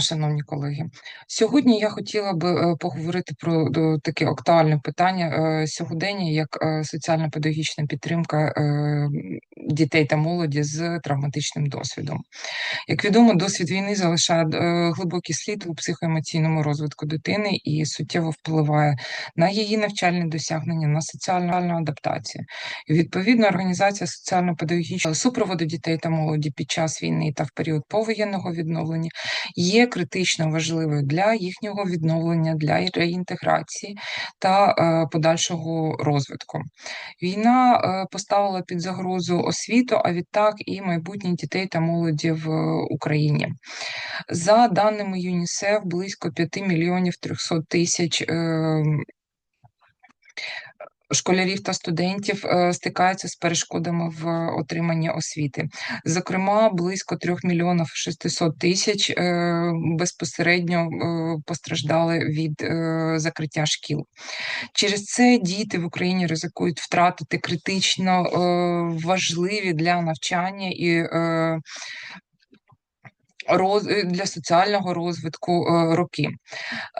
Шановні колеги, сьогодні я хотіла би е, поговорити про таке актуальне питання е, сьогодення, як е, соціально-педагогічна підтримка дітей та молоді з травматичним досвідом. Як відомо, досвід війни залишає глибокий слід у психоемоційному розвитку дитини і суттєво впливає на її навчальні досягнення, на соціальну адаптацію. І, Відповідно, організація соціально-педагогічного супроводу дітей та молоді під час війни та в період повоєнного відновлення є критично важливою для їхнього відновлення, для реінтеграції та е, подальшого розвитку. Війна е, поставила під загрозу освіту, а відтак і майбутнє дітей та молоді в Україні. За даними ЮНІСЕФ, близько 5 мільйонів 300 тисяч ем, школярів та студентів е, стикаються з перешкодами в отриманні освіти. Зокрема, близько 3 мільйонів 600 тисяч е, безпосередньо е, постраждали від закриття шкіл. Через це діти в Україні ризикують втратити критично важливі для навчання і роз е, для соціального розвитку е, роки.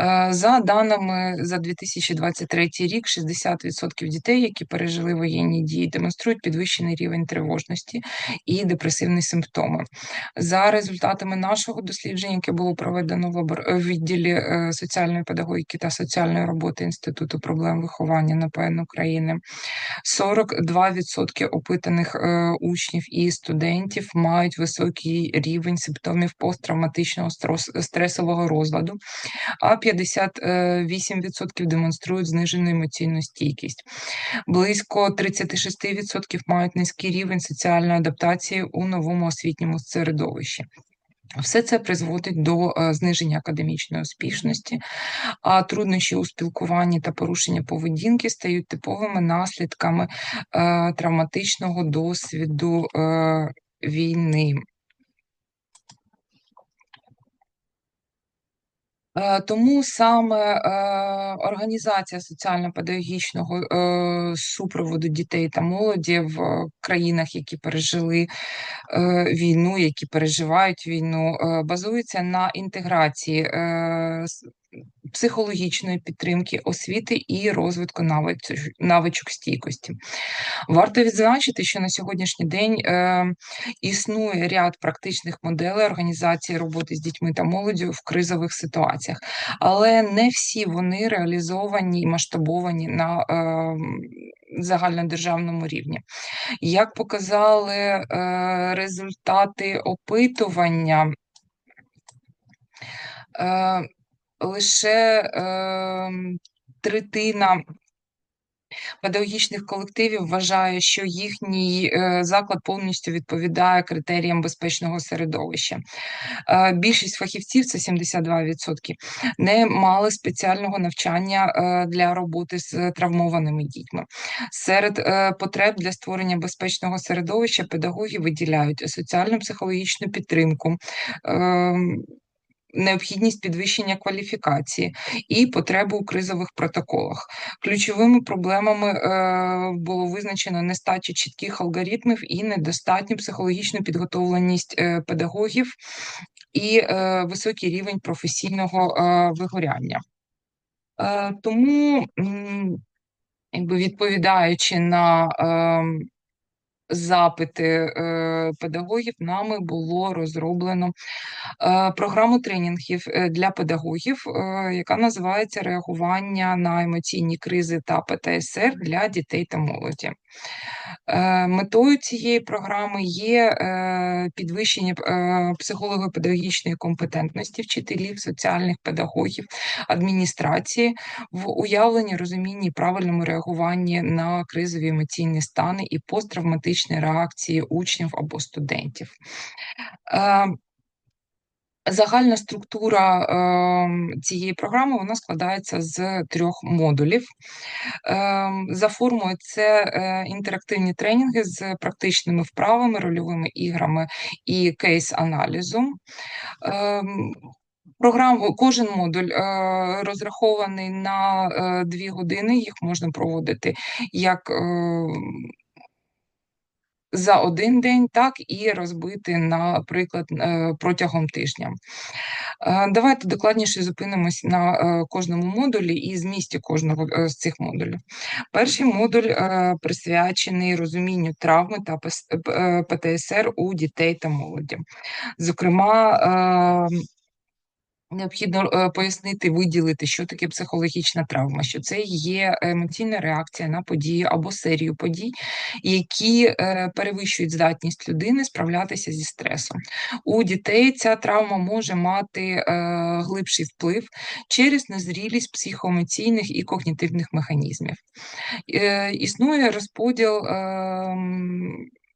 Е, за даними за 2023 рік, 60% дітей, які пережили воєнні дії, демонструють підвищений рівень тривожності і депресивні симптоми. За результатами нашого дослідження, яке було проведено в відділі соціальної педагогіки та соціальної роботи Інституту проблем виховання НПН України, 42% опитаних учнів і студентів мають високий рівень симптомів посттравматичного стресового розладу, а 58% демонструють знижену емоційну стійкість. Близько 36% мають низький рівень соціальної адаптації у новому освітньому середовищі. Все це призводить до е, зниження академічної успішності, а труднощі у спілкуванні та порушення поведінки стають типовими наслідками е, травматичного досвіду е, війни. Тому саме е, організація соціально-педагогічного е, супроводу дітей та молоді в країнах, які пережили війну, які переживають війну, базується на інтеграції психологічної підтримки, освіти і розвитку навичок, стійкості. Варто відзначити, що на сьогоднішній день е, існує ряд практичних моделей організації роботи з дітьми та молоддю в кризових ситуаціях, але не всі вони реалізовані і масштабовані на е, загальнодержавному рівні. Як показали е, результати опитування, е, лише е, третина педагогічних колективів вважає, що їхній е, заклад повністю відповідає критеріям безпечного середовища. Е, більшість фахівців, це 72%, не мали спеціального навчання е, для роботи з травмованими дітьми. Серед потреб для створення безпечного середовища педагоги виділяють соціально психологічну підтримку. Необхідність підвищення кваліфікації і потребу у кризових протоколах. Ключовими проблемами е, було визначено нестача чітких алгоритмів і недостатню психологічну підготовленість е, педагогів і е, високий рівень професійного е, вигоряння. Е, тому, якби відповідаючи на е, запити е, педагогів, нами було розроблено е, програму тренінгів е, для педагогів, яка називається реагування на емоційні кризи та ПТСР для дітей та молоді. Метою цієї програми є підвищення психолого-педагогічної компетентності вчителів, соціальних педагогів, адміністрації в уявленні, розумінні і правильному реагуванні на кризові емоційні стани і посттравматичні психологічні реакції учнів або студентів. Е, загальна структура е, цієї програми вона складається з трьох модулів. Е, за формою це е, інтерактивні тренінги з практичними вправами, рольовими іграми і кейс-аналізом. Програму, кожен модуль е, розрахований на е, дві години, їх можна проводити як е, за один день, так і розбити, наприклад, е, протягом тижня. Е, давайте докладніше зупинимось на е, кожному модулі і змісті кожного з цих модулів. Перший модуль присвячений розумінню травми та ПТСР у дітей та молоді. Зокрема, Необхідно е, пояснити, виділити, що таке психологічна травма, що це є емоційна реакція на події або серію подій, які е, перевищують здатність людини справлятися зі стресом. У дітей ця травма може мати е, глибший вплив через незрілість психоемоційних і когнітивних механізмів. Існує розподіл.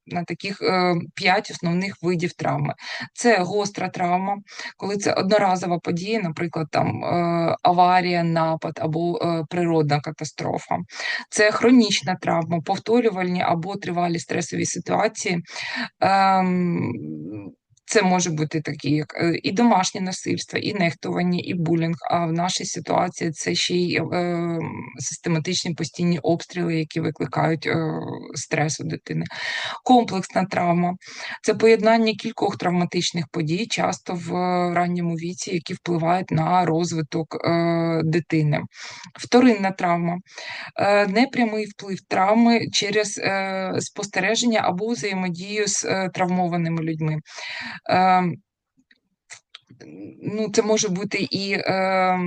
Ем, на таких е, п'ять основних видів травми. Це гостра травма, коли це одноразова подія, наприклад, там е, аварія, напад або е, природна катастрофа. Це хронічна травма, повторювальні або тривалі стресові ситуації. Це може бути такі, як е, і домашнє насильство, і нехтування, і булінг. А в нашій ситуації це ще й е, систематичні постійні обстріли, які викликають е, стрес у дитини. Комплексна травма це поєднання кількох травматичних подій, часто в ранньому віці, які впливають на розвиток е, дитини. Вторинна травма е, непрямий вплив травми через е, спостереження або взаємодію з е, травмованими людьми. Ем, ну, Це може бути і е,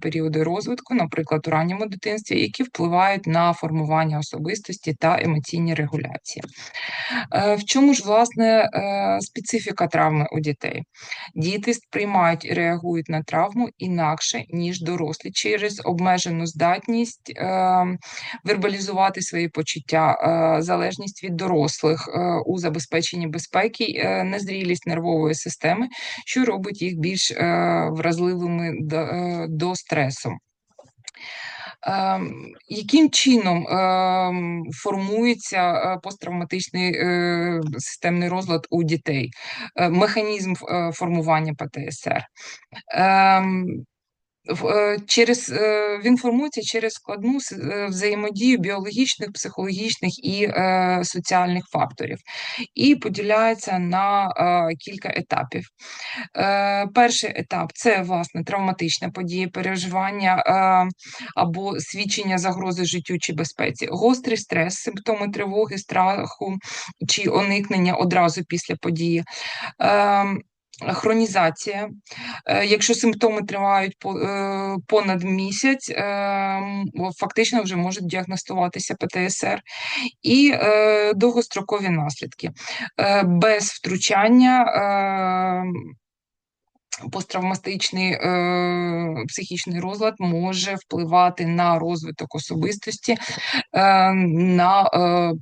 періоди розвитку, наприклад, у ранньому дитинстві, які впливають на формування особистості та емоційні регуляції. Е, В чому ж власне е, специфіка травми у дітей? Діти сприймають і реагують на травму інакше, ніж дорослі, через обмежену здатність е, вербалізувати свої почуття, е, залежність від дорослих е, у забезпеченні безпеки, е, незрілість нервової системи, що робить їх більш е, вразливими до, е, до стресу. Е, яким чином е, формується е, посттравматичний е, системний розлад у дітей, е, механізм формування ПТСР? Е, через е, він формується через складну е, взаємодію біологічних, психологічних і соціальних факторів і поділяється на кілька етапів. Перший етап це власне травматична подія, переживання або свідчення загрози життю чи безпеці, гострий стрес, симптоми тривоги, страху чи уникнення одразу після події. Хронізація, е, якщо симптоми тривають е, понад місяць, е, фактично вже можуть діагностуватися ПТСР і довгострокові наслідки. Без втручання посттравматичний е, психічний розлад може впливати на розвиток особистості, е, на е,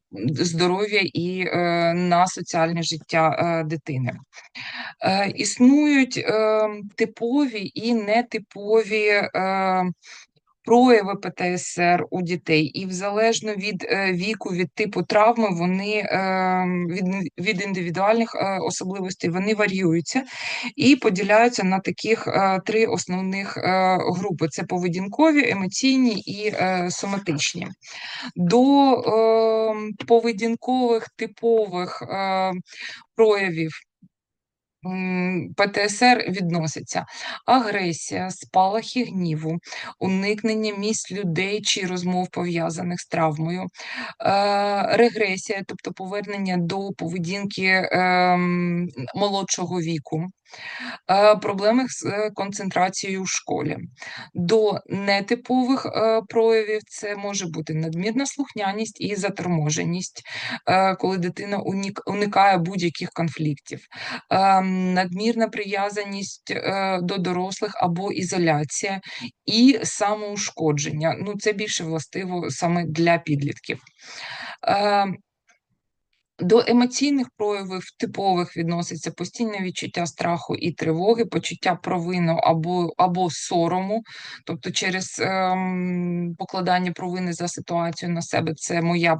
здоров'я і е, на соціальне життя е, дитини. Е, Існують е, типові і нетипові е, прояви ПТСР у дітей, і залежно від е, віку, від типу травми, вони ем, від від індивідуальних е, особливостей вони варіюються і поділяються на таких е, три основних групи: це поведінкові, емоційні і соматичні. До ем, поведінкових типових проявів ПТСР відноситься агресія, спалахи гніву, уникнення місць людей чи розмов пов'язаних з травмою, е, регресія, тобто повернення до поведінки ем, молодшого віку. Е, проблеми з е, концентрацією в школі. До нетипових е, проявів це може бути надмірна слухняність і заторможеність, коли дитина уникає будь-яких конфліктів, надмірна прив'язаність до дорослих або ізоляція і самоушкодження. Ну, Це більше властиво саме для підлітків. До емоційних проявів типових відноситься постійне відчуття страху і тривоги, почуття провину або або сорому, тобто через ем, покладання провини за ситуацію на себе це моя е,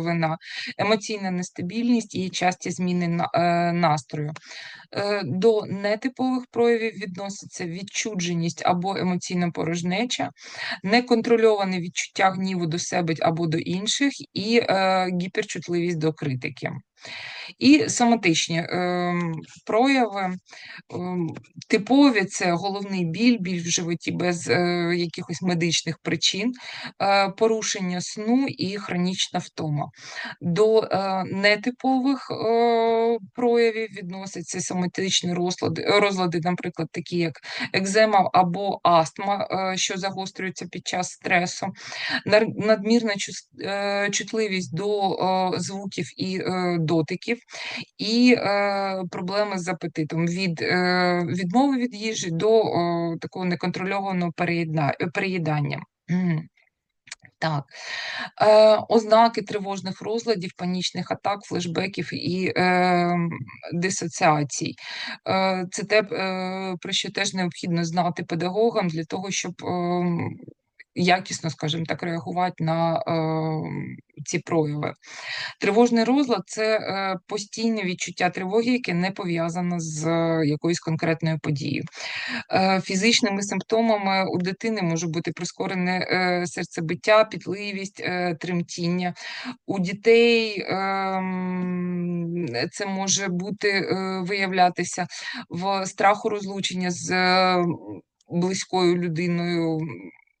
вина, емоційна нестабільність і часті зміни на, е, настрою. Е, До нетипових проявів відноситься відчудженість або емоційна порожнеча, неконтрольоване відчуття гніву до себе або до інших, і е, гіперчутливість до критики критики. І соматичні е, прояви, ем, типові це головний біль, біль в животі без е, якихось медичних причин, е, порушення сну і хронічна втома. До е, нетипових е, проявів відносяться соматичні розлади, розлади, наприклад, такі як екзема або астма, е, що загострюються під час стресу, надмірна е, чутливість до е, звуків і е, дотиків, і проблеми з апетитом від відмови від їжі до такого неконтрольованого переїдання. Так, е, ознаки тривожних розладів, панічних атак, флешбеків і е, дисоціацій. Е, Це те, е, про що теж необхідно знати педагогам для того, щоб е, якісно, скажімо так, реагувати на е, ці прояви. Тривожний розлад це е, постійне відчуття тривоги, яке не пов'язано з е, якоюсь конкретною подією. Е, фізичними симптомами у дитини може бути прискорене серцебиття, пітливість, е, тремтіння. У дітей е, це може бути виявлятися в страху розлучення з близькою людиною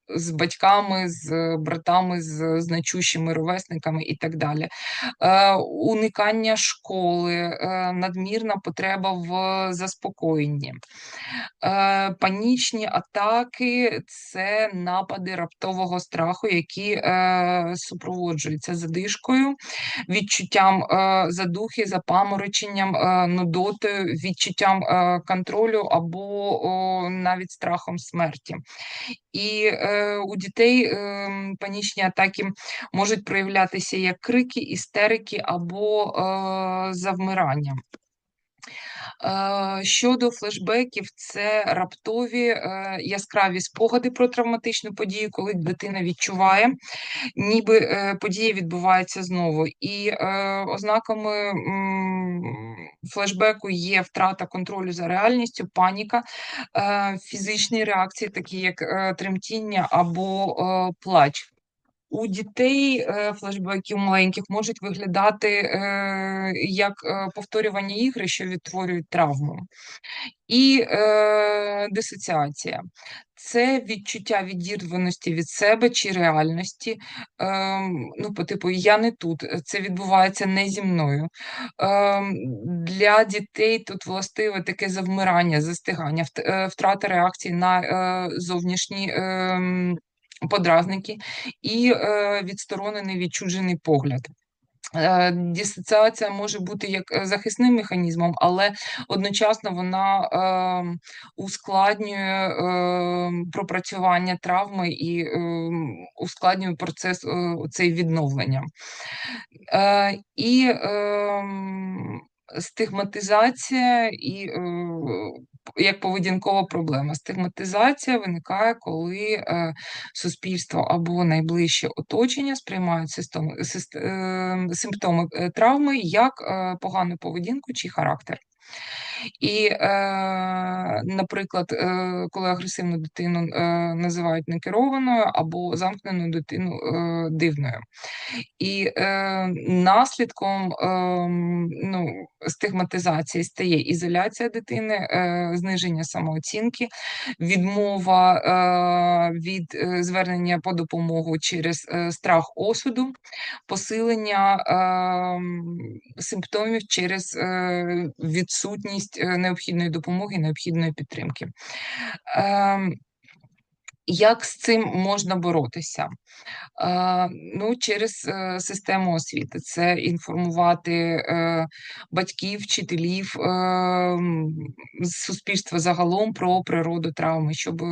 з батьками, з братами, з значущими ровесниками і так далі. Е, Уникання школи, е, надмірна потреба в заспокоєнні. Е, Панічні атаки це напади раптового страху, які е, супроводжуються задишкою, відчуттям е, задухи, запамороченням, е, нудотою, відчуттям е, контролю або о, навіть страхом смерті. І е, у дітей е, панічні атаки можуть проявлятися як крики, істерики або е, завмирання. Е, щодо флешбеків, це раптові е, яскраві спогади про травматичну подію, коли дитина відчуває, ніби е, подія відбувається знову. І ознаками флешбеку є втрата контролю за реальністю, паніка, фізичні реакції, такі як тремтіння або плач. У дітей е, флешбеків маленьких можуть виглядати е, як е, повторювані ігри, що відтворюють травму. І дисоціація це відчуття відірваності від себе чи реальності. Е, ну, по типу Я не тут, це відбувається не зі мною. Е, Для дітей тут властиве таке завмирання, застигання, втрата реакції на е, зовнішні. Е, подразники і е, відсторонений відчужений погляд. Е, дисоціація може бути як е, захисним механізмом, але одночасно вона е, ускладнює е, пропрацювання травми і е, ускладнює процес е, цей відновлення. Е, І е, стигматизація і е, як поведінкова проблема. Стигматизація виникає, коли е, суспільство або найближче оточення сприймають системи, е, симптоми е, травми як е, погану поведінку чи характер. І, е, наприклад, е, коли агресивну дитину е, називають некерованою або замкнену дитину дивною. І наслідком е, ну, стигматизації стає ізоляція дитини, зниження самооцінки, відмова від звернення по допомогу через страх осуду, посилення е, симптомів через відсутність е, необхідної допомоги, необхідної підтримки. Е, як з цим можна боротися? Ну, Через е, систему освіти. Це інформувати е, батьків, вчителів, е, суспільства загалом про природу травми, щоб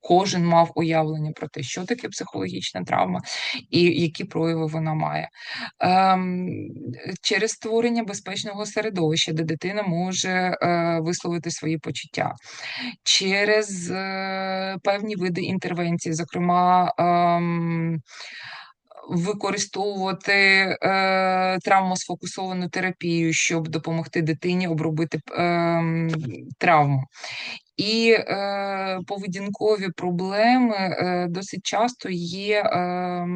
кожен мав уявлення про те, що таке психологічна травма і які прояви вона має. Ем, Через створення безпечного середовища, де дитина може е, висловити свої почуття, через е, певні види інтервенції, зокрема. Ем, Використовувати е, травмосфокусовану терапію, щоб допомогти дитині обробити е, травму, І е, поведінкові проблеми е, досить часто є е,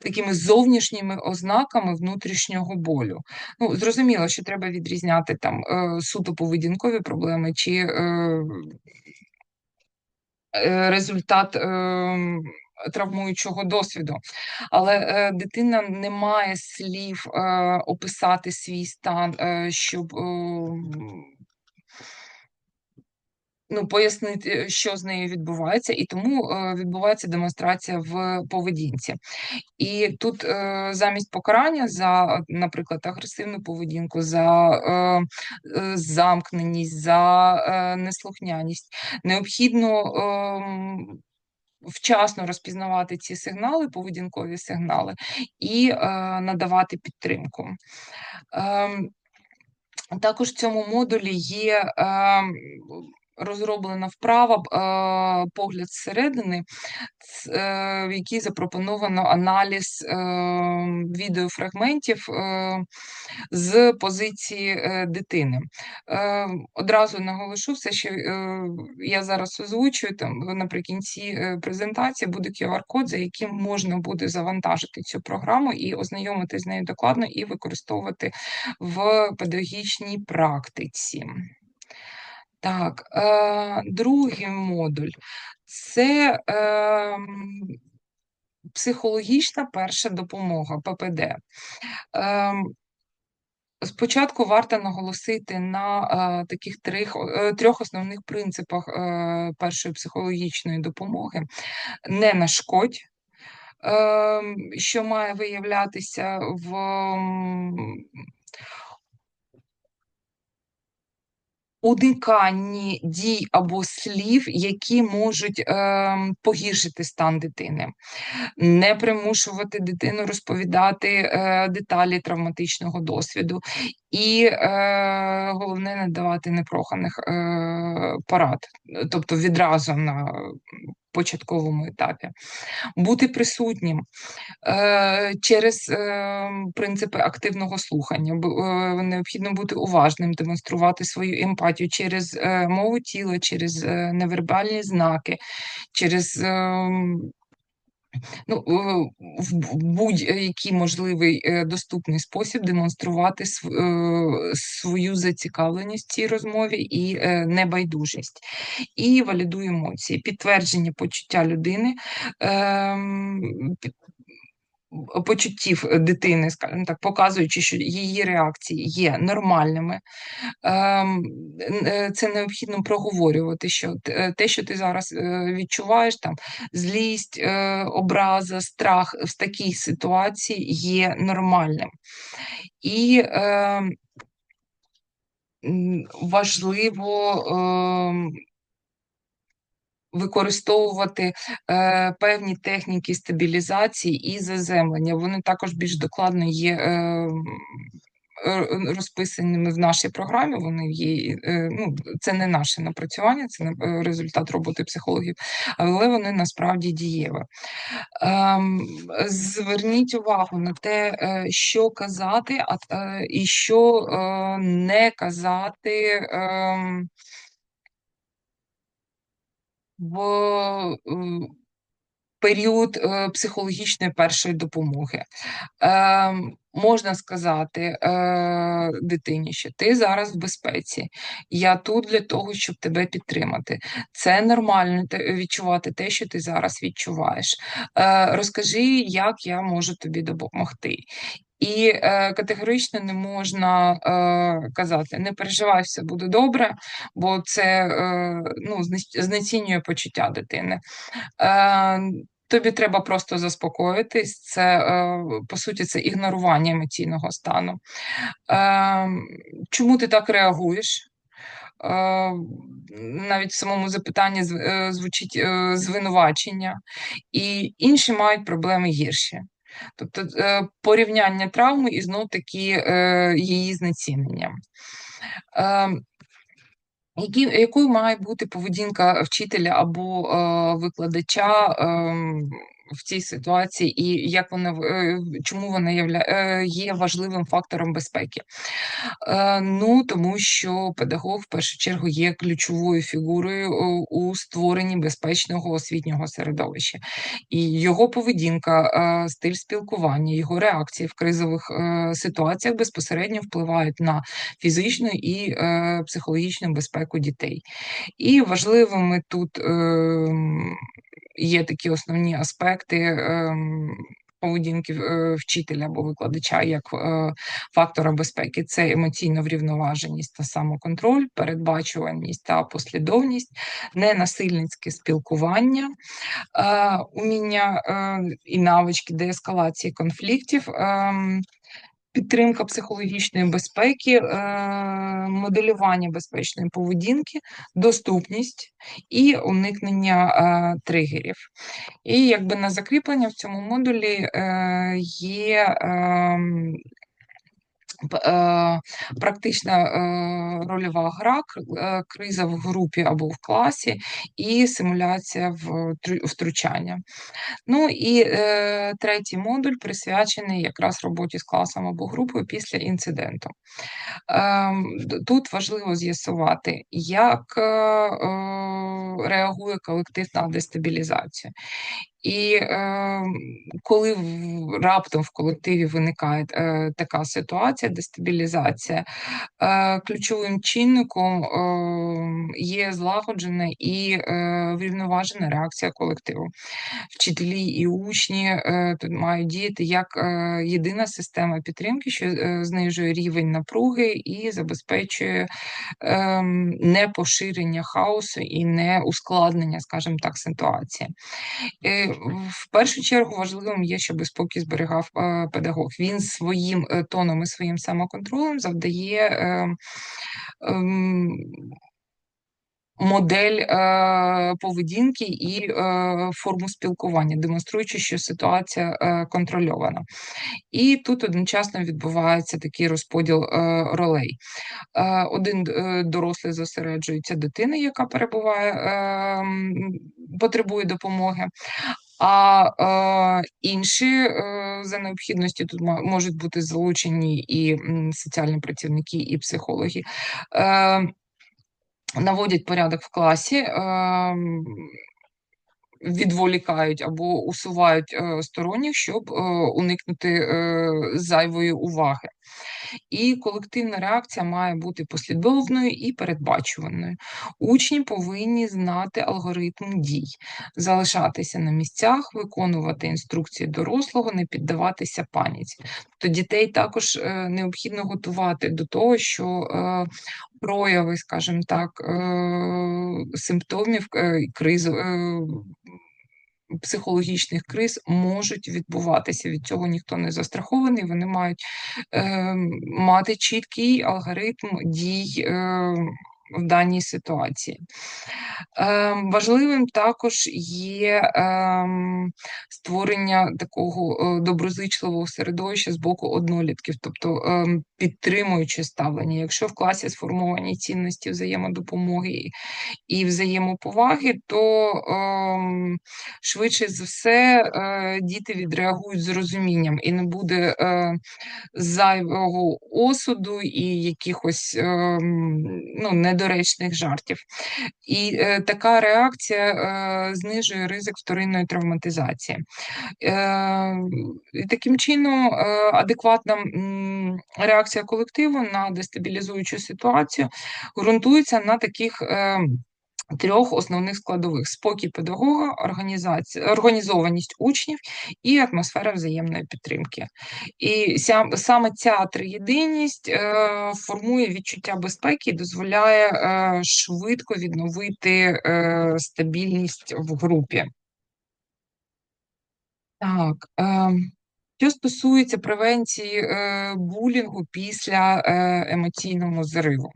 такими зовнішніми ознаками внутрішнього болю. Ну, Зрозуміло, що треба відрізняти там е, суто поведінкові проблеми чи е, е результат. Е, Травмуючого досвіду, але е, дитина не має слів е, описати свій стан, е, щоб е, ну, пояснити, що з нею відбувається, і тому е, відбувається демонстрація в поведінці. І тут е, замість покарання за, наприклад, агресивну поведінку, за е, е, замкненість, за е, неслухняність, необхідно. Е, Вчасно розпізнавати ці сигнали, поведінкові сигнали, і е, надавати підтримку. Е, також в цьому модулі є е, розроблена вправа е, погляд зсередини, е, в якій запропоновано аналіз е, відеофрагментів з позиції дитини. Одразу наголошу все, що я зараз озвучую там наприкінці презентації буде QR-код, за яким можна буде завантажити цю програму і ознайомитися з нею докладно і використовувати в педагогічній практиці. Так, е, другий модуль це е, психологічна перша допомога ППД. Е, Спочатку варто наголосити на е, таких трьох, е, трьох основних принципах е, першої психологічної допомоги: не нашкодь, е, що має виявлятися в униканні дій або слів, які можуть е, погіршити стан дитини, не примушувати дитину розповідати е, деталі травматичного досвіду, і е, головне не давати непроханих е, порад, тобто відразу на початковому етапі, бути присутнім е, через е, принципи активного слухання, е, необхідно бути уважним, демонструвати свою емпатію через е, мову тіла, через е, невербальні знаки, через ем, ну, в будь-який можливий е, доступний спосіб демонструвати е, свою зацікавленість цій розмові і е, небайдужість, і валідує емоції, підтвердження почуття людини. Ем, почуттів дитини, скажімо так, показуючи, що її реакції є нормальними. Ем, е, це необхідно проговорювати, що е, те, що ти зараз е, відчуваєш, там злість, образа, страх в такій ситуації є нормальним. І е, важливо е, використовувати е, певні техніки стабілізації і заземлення. Вони також більш докладно є. Е, Розписаними в нашій програмі, вони є, е, ну, це не наше напрацювання, це не результат роботи психологів, але вони насправді дієві. Ем, зверніть увагу на те, е, що казати, е, і що не казати. В е, період е, психологічної першої допомоги. Е, Можна сказати дитині, що ти зараз в безпеці, я тут для того, щоб тебе підтримати. Це нормально відчувати те, що ти зараз відчуваєш. Розкажи, як я можу тобі допомогти. І е, категорично не можна е, казати не переживай, все буде добре, бо це е, ну, знецінює почуття дитини. Е, Тобі треба просто заспокоїтись, це е, по суті це ігнорування емоційного стану. Е, чому ти так реагуєш? Е, навіть в самому запитанні звучить звинувачення, і інші мають проблеми гірші. Тобто порівняння травми і знов таки її знецінення. Ем, які, якою має бути поведінка вчителя або е, викладача е, в цій ситуації і як вона е, чому вона е, є важливим фактором безпеки? Е, Ну, тому що педагог в першу чергу є ключовою фігурою у створенні безпечного освітнього середовища, і його поведінка, стиль спілкування, його реакції в кризових ситуаціях безпосередньо впливають на фізичну і психологічну безпеку дітей. І важливими тут ем, є такі основні аспекти. ем, Поведінки е, вчителя або викладача як е, фактора безпеки це емоційна врівноваженість та самоконтроль, передбачуваність та послідовність, ненасильницьке спілкування, е, уміння і навички деескалації конфліктів. Підтримка психологічної безпеки, е, моделювання безпечної поведінки, доступність і уникнення е, тригерів. І якби на закріплення в цьому модулі е, є ем, практична е, рольова гра, е, криза в групі або в класі, і симуляція втручання. Ну і е, третій модуль присвячений якраз роботі з класом або групою після інциденту. Ем, Тут важливо з'ясувати, як е, е, реагує колектив на дестабілізацію. І е, коли в, раптом в колективі виникає е, така ситуація, дестабілізація, е, ключовим чинником е, є злагоджена і е, врівноважена реакція колективу. Вчителі і учні е, тут мають діяти як е, єдина система підтримки, що е, знижує рівень напруги і забезпечує е, непоширення хаосу і не ускладнення, скажімо так, ситуації. Е, В першу чергу важливим є, щоб спокій зберігав е, педагог. Він своїм е, тоном і своїм самоконтролем завдає е, ем, модель е, поведінки і е, форму спілкування, демонструючи, що ситуація е, контрольована. І тут одночасно відбувається такий розподіл е, ролей. Е, Один е, дорослий зосереджується дитини, яка перебуває, е, потребує допомоги. А е, інші е, за необхідності тут можуть бути залучені і соціальні працівники, і психологи. Е, наводять порядок в класі, ем, відволікають або усувають е, сторонніх, щоб е, уникнути е, зайвої уваги. І колективна реакція має бути послідовною і передбачуваною. Учні повинні знати алгоритм дій, залишатися на місцях, виконувати інструкції дорослого, не піддаватися паніці. То дітей також е, необхідно готувати до того, що е, прояви, скажімо так, е, симптомів кризи. Психологічних криз можуть відбуватися. Від цього ніхто не застрахований. Вони мають е, мати чіткий алгоритм дій е, в даній ситуації. Е, важливим також є е, створення такого е, доброзичливого середовища з боку однолітків, тобто е, підтримуюче ставлення. Якщо в класі сформовані цінності взаємодопомоги і, взаємоповаги, то е, швидше за все е, діти відреагують з розумінням і не буде е, зайвого осуду і якихось е, ну, недоречних жартів. І е, така реакція е, знижує ризик вторинної травматизації. Е, і таким чином, е, адекватна м, реакція колективу на дестабілізуючу ситуацію ґрунтується на таких. Е, Трьох основних складових: спокій педагога, організація, організованість учнів і атмосфера взаємної підтримки. І ся, саме ця триєдиність е, формує відчуття безпеки і дозволяє е, швидко відновити е, стабільність в групі. Так, е, Що стосується превенції е, булінгу після е, емоційного зриву,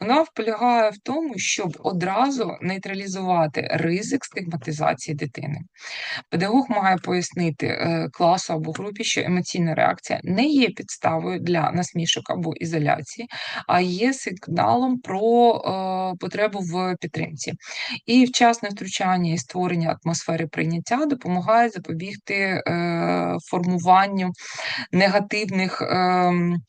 вона полягає в тому, щоб одразу нейтралізувати ризик стигматизації дитини. Педагог має пояснити е, класу або групі, що емоційна реакція не є підставою для насмішок або ізоляції, а є сигналом про е, потребу в підтримці. І вчасне втручання і створення атмосфери прийняття допомагає запобігти е, формуванню негативних. Ем,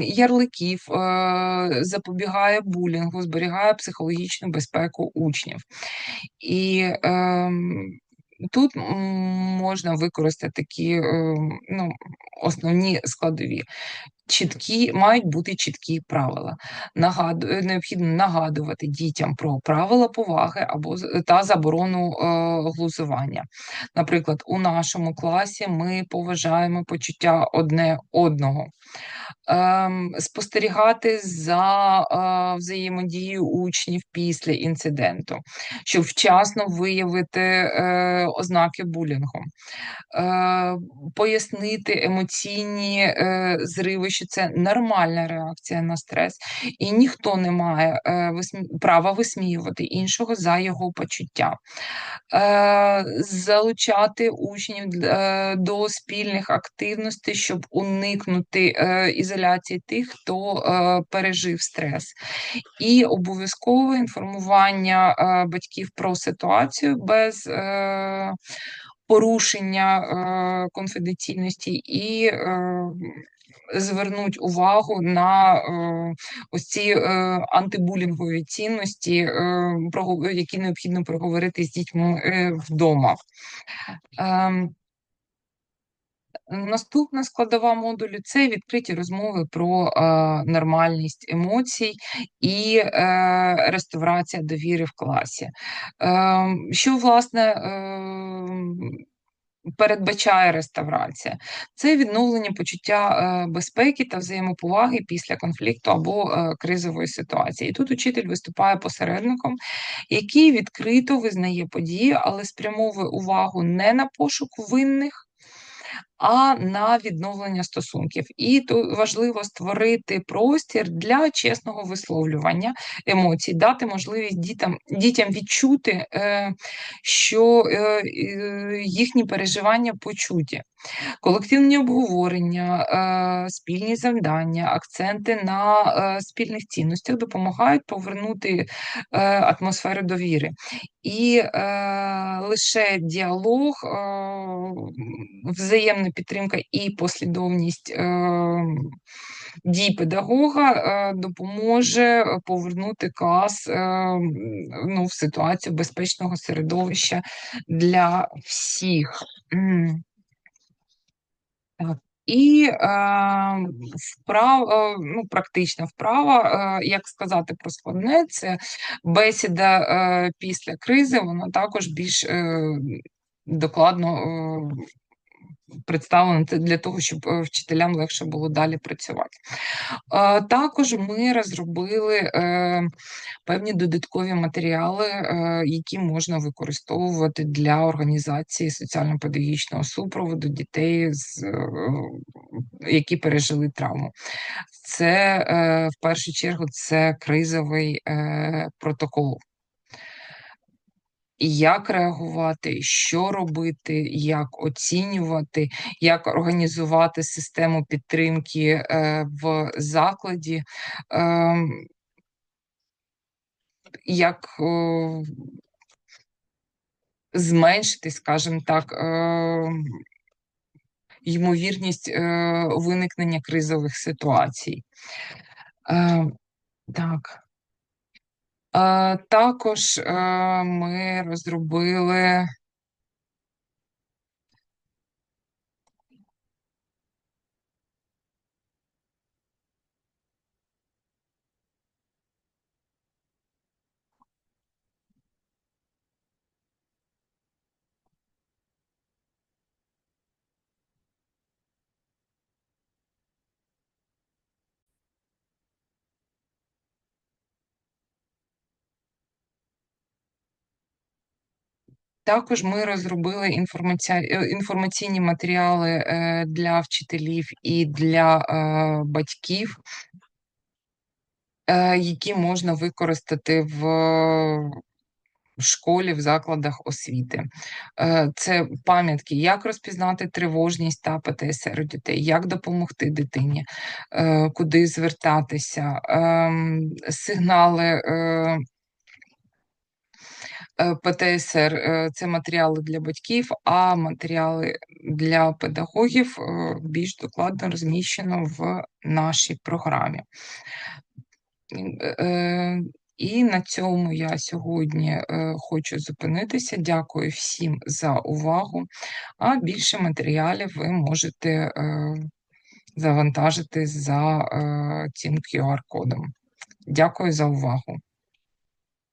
ярликів, е, запобігає булінгу, зберігає психологічну безпеку учнів. І е, тут можна використати такі е, ну, основні складові. Чіткі мають бути чіткі правила. Нагаду, необхідно нагадувати дітям про правила поваги або та заборону е, глузування. Наприклад, у нашому класі ми поважаємо почуття одне одного. Ем, спостерігати за е, взаємодією учнів після інциденту, щоб вчасно виявити е, ознаки булінгу, е, пояснити емоційні зриви, що це нормальна реакція на стрес, і ніхто не має права висміювати іншого за його почуття. Залучати учнів до спільних активностей, щоб уникнути ізоляції ізоляції тих, хто е, пережив стрес, і обов'язкове інформування е, батьків про ситуацію без е, порушення конфіденційності і Звернуть увагу на е, ось ці е, антибулінгові цінності, е, про які необхідно проговорити з дітьми е, вдома. Е, Наступна складова модулю це відкриті розмови про е, нормальність емоцій і е, реставрація довіри в класі. Е, Що, власне, е, передбачає реставрація? Це відновлення почуття е, безпеки та взаємоповаги після конфлікту або е, кризової ситуації. І тут учитель виступає посередником, який відкрито визнає події, але спрямовує увагу не на пошук винних а на відновлення стосунків. І тут важливо створити простір для чесного висловлювання емоцій, дати можливість дітям дітям відчути, е, що е, їхні переживання почуті. Колективні обговорення, е, спільні завдання, акценти на спільних цінностях допомагають повернути атмосферу довіри. І лише діалог, взаємна підтримка і послідовність е, дій педагога е, допоможе повернути клас е, ну, в ситуацію безпечного середовища для всіх. І е, вправ, ну, практична вправа, е, як сказати про складне, це бесіда е, після кризи, вона також більш е, докладно е, представлено це для того, щоб е, вчителям легше було далі працювати. Також ми розробили е, певні додаткові матеріали, е, які можна використовувати для організації соціально-педагогічного супроводу дітей, які пережили травму. Це в першу чергу це кризовий протокол як реагувати, що робити, як оцінювати, як організувати систему підтримки е, в закладі, е, як зменшити, скажімо так, е, ймовірність е, виникнення кризових ситуацій. Е, Так. Також е, ми розробили Також ми розробили е, інформаційні матеріали е, для вчителів і для е, батьків, які можна використати в школі, в закладах освіти. Це пам'ятки, як розпізнати тривожність та ПТСР у дітей, як допомогти дитині, куди звертатися, ем, сигнали. Е, ПТСР е, це матеріали для батьків, а матеріали для педагогів е, більш докладно розміщено в нашій програмі. І на цьому я сьогодні хочу зупинитися. Дякую всім за увагу. А більше матеріалів ви можете завантажити за цим QR-кодом. Дякую за увагу.